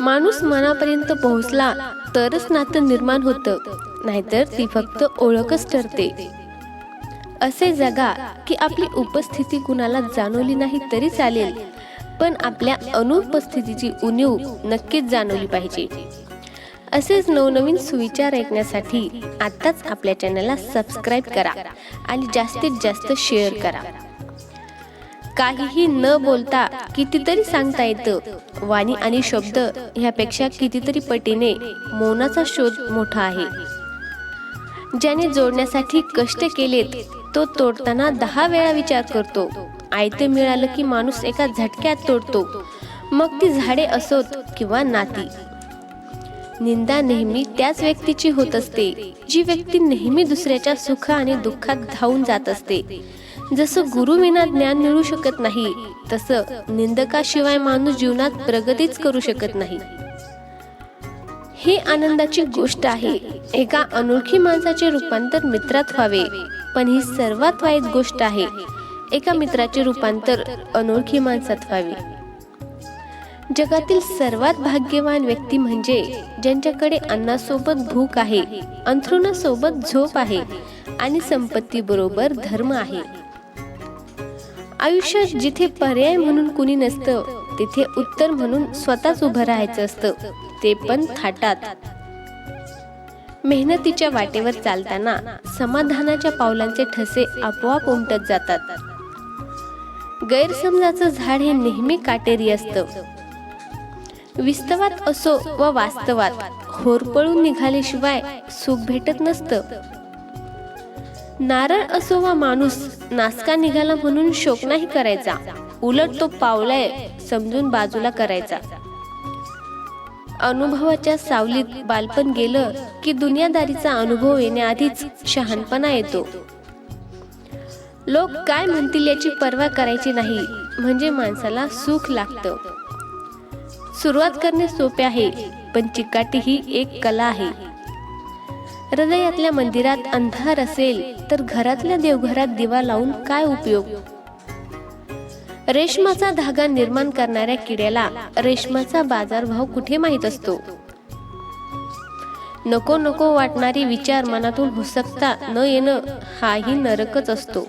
माणूस मनापर्यंत पोहोचला तरच नातं निर्माण होतं. नाहीतर ती फक्त ओळखच ठरते. असे जगा की आपली उपस्थिती कुणाला जाणवली नाही तरी चालेल पण आपल्या अनुपस्थितीची उणीव नक्कीच जाणवली पाहिजे. असेच नवनवीन सुविचार ऐकण्यासाठी आत्ताच आपल्या चॅनलला सबस्क्राईब करा आणि जास्तीत जास्त शेअर करा. काहीही न बोलता कितीतरी सांगता येतं. वाणी आणि शब्द ह्यापेक्षा कितीतरी पटीने मौनाचा शोध मोठा आहे. ज्याने जोडण्यासाठी कष्ट केलेत तो तोडताना दहा वेळा विचार करतो. आयते मिळालं की माणूस एका झटक्यात तोडतो. मग ती झाडे असोत किंवा नाती. निंदा नेहमी त्याच व्यक्तीची होत असते जी व्यक्ती नेहमी दुसऱ्याच्या सुख आणि दुःखात धावून जात असते. जसं गुरुविना ज्ञान मिळू शकत नाही तसं निंदकाशिवाय माणूस जीवनात प्रगतीच करू शकत नाही. ही आनंदाची गोष्ट आहे. एका अनोळखी माणसाचे रूपांतर मित्रात व्हावे पण ही सर्वात वाईट गोष्ट आहे. एका मित्राचे रूपांतर अनोळखी माणसात व्हावे. जगातील सर्वात भाग्यवान व्यक्ती म्हणजे ज्यांच्याकडे अन्नासोबत भूक आहे अंथरुणासोबत झोप आहे आणि संपत्ती बरोबर धर्म आहे. आयुष्यात जिथे पर्याय म्हणून कुणी नसतं तिथे उत्तर म्हणून स्वतःच उभं राहायचं असतं. ते पण थाटात. मेहनतीच्या वाटेवर चालताना समाधानाच्या पावलांचे ठसे आपोआप उमटत जातात. गैरसमजाचं झाड हे नेहमी काटेरी असतं. विस्तवात असो व वास्तवात होरपळून निघाल्याशिवाय सुख भेटत नसतं. नारळ असो वा माणूस नासका निघाला म्हणून शोक नाही करायचा. उलट तो पावलाय समजून बाजूला करायचा. अनुभवाच्या सावलीत बालपण गेलं की दुनियादारीचा अनुभव येण्याआधीच शहाणपणा येतो. लोक काय म्हणतील याची पर्वा करायची नाही म्हणजे माणसाला सुख लागतं. सुरुवात करणे सोपे आहे पण चिकाटी ही एक कला आहे. हृदयातल्या मंदिरात अंधार असेल तर घरातल्या देवघरात दिवा लावून काय उपयोग? रेशमाचा धागा निर्माण करणाऱ्या किड्याला रेशमाचा बाजारभाव कुठे माहीत असतो? नको नको वाटणारे विचार मनातून हुसकता न येणं हाही नरकच असतो.